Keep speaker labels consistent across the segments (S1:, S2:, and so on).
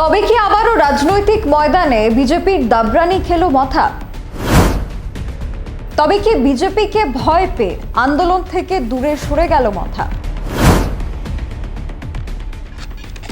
S1: তবে কি আবারও রাজনৈতিক ময়দানে বিজেপির দাবরানি খেলো মাথা? তবে কি বিজেপিকে ভয় পেয়ে আন্দোলন থেকে দূরে সরে গেল মথা?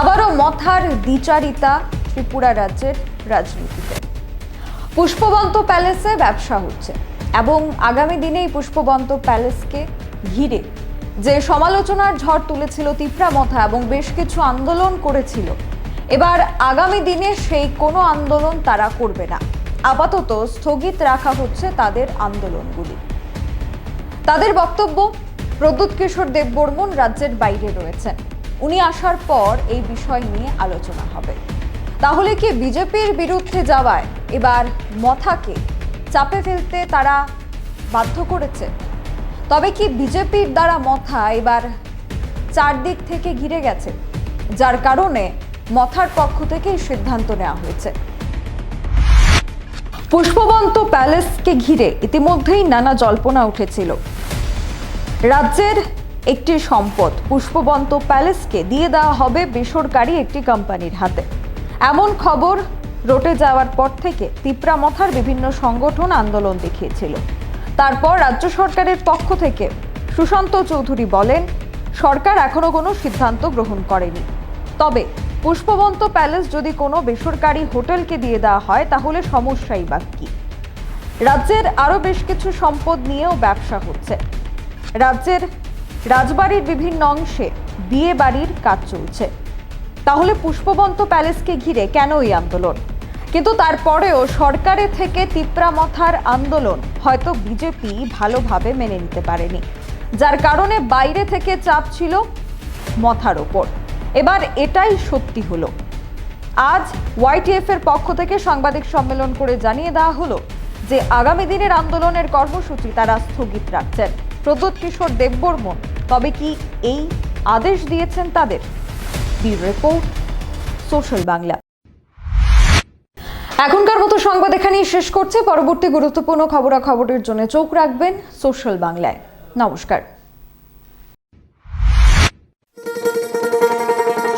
S1: আবারও মথার দ্বিচারিতা ত্রিপুরা রাজ্যের রাজনীতিতে। পুষ্পবন্ত প্যালেসে ব্যবসা হচ্ছে এবং আগামী দিনে এই পুষ্পবন্ত প্যালেসকে ঘিরে যে সমালোচনার ঝড় তুলেছিল তিপ্রা মথা এবং বেশ কিছু আন্দোলন করেছিল এবার আগামী দিনে সেই কোনো আন্দোলন তারা করবে না। আপাতত স্থগিত রাখা হচ্ছে তাদের আন্দোলনগুলি। তাদের বক্তব্য, প্রদ্যুৎ কিশোর দেববর্মন রাজ্যের বাইরে রয়েছেন। উনি আসার পর এই বিষয় নিয়ে আলোচনা হবে। তাহলে কি বিজেপির বিরুদ্ধে যাওয়ায় এবার মথাকে চাপে ফেলতে তারা বাধ্য করেছে? তবে কি বিজেপির দ্বারা মথা এবার চারদিক থেকে ঘিরে গেছে? যার কারণে মথার পক্ষ থেকে এই সিদ্ধান্ত নেওয়া হয়েছে। পুষ্পবন্ত প্যালেসকে ঘিরে ইতিমধ্যেই নানা জল্পনা উঠেছিল। রাজ্যের একটি সম্পদ পুষ্পবন্ত প্যালেসকে দিয়ে দেওয়া হবে বেসরকারি একটি কোম্পানির হাতে। এমন খবর রটে যাওয়ার পর থেকে তিপ্রা মথার বিভিন্ন সংগঠন আন্দোলন দেখিয়েছিল। তারপর রাজ্য সরকারের পক্ষ থেকে সুশান্ত চৌধুরী বলেন, সরকার এখনও কোনো সিদ্ধান্ত গ্রহণ করেনি। তবে পুষ্পবন্ত প্যালেস যদি কোনো বেসরকারি হোটেলকে দিয়ে দেওয়া হয়, তাহলে সমস্যাই বা রাজ্যের আরও বেশ কিছু সম্পদ নিয়েও ব্যবসা হচ্ছে। রাজ্যের রাজবাড়ির বিভিন্ন অংশে বিয়ে বাড়ির কাজ চলছে। তাহলে পুষ্পবন্ত প্যালেসকে ঘিরে কেন এই আন্দোলন? কিন্তু তারপরেও সরকারের থেকে তিপ্রামথার আন্দোলন হয়তো বিজেপি ভালোভাবে মেনে নিতে পারেনি। যার কারণে বাইরে থেকে চাপ ছিল মথার ওপর। এবার এটাই সত্যি হলো। আজ ওয়াইটিএফ এর পক্ষ থেকে সাংবাদিক সম্মেলন করে জানিয়ে দেওয়া হলো যে আগামী দিনের আন্দোলনের কর্মসূচি তারা স্থগিত রাখছেন। প্রদ্যুৎ কিশোর দেববর্মন, তবে কি এই আদেশ দিয়েছেন তাদের? Report, social Bangla. এখনকার মতো সংবাদ এখানেই শেষ করছে। পরবর্তী গুরুত্বপূর্ণ খবরাখবরের জন্য চোখ রাখবেন সোশ্যাল বাংলায়। নমস্কার।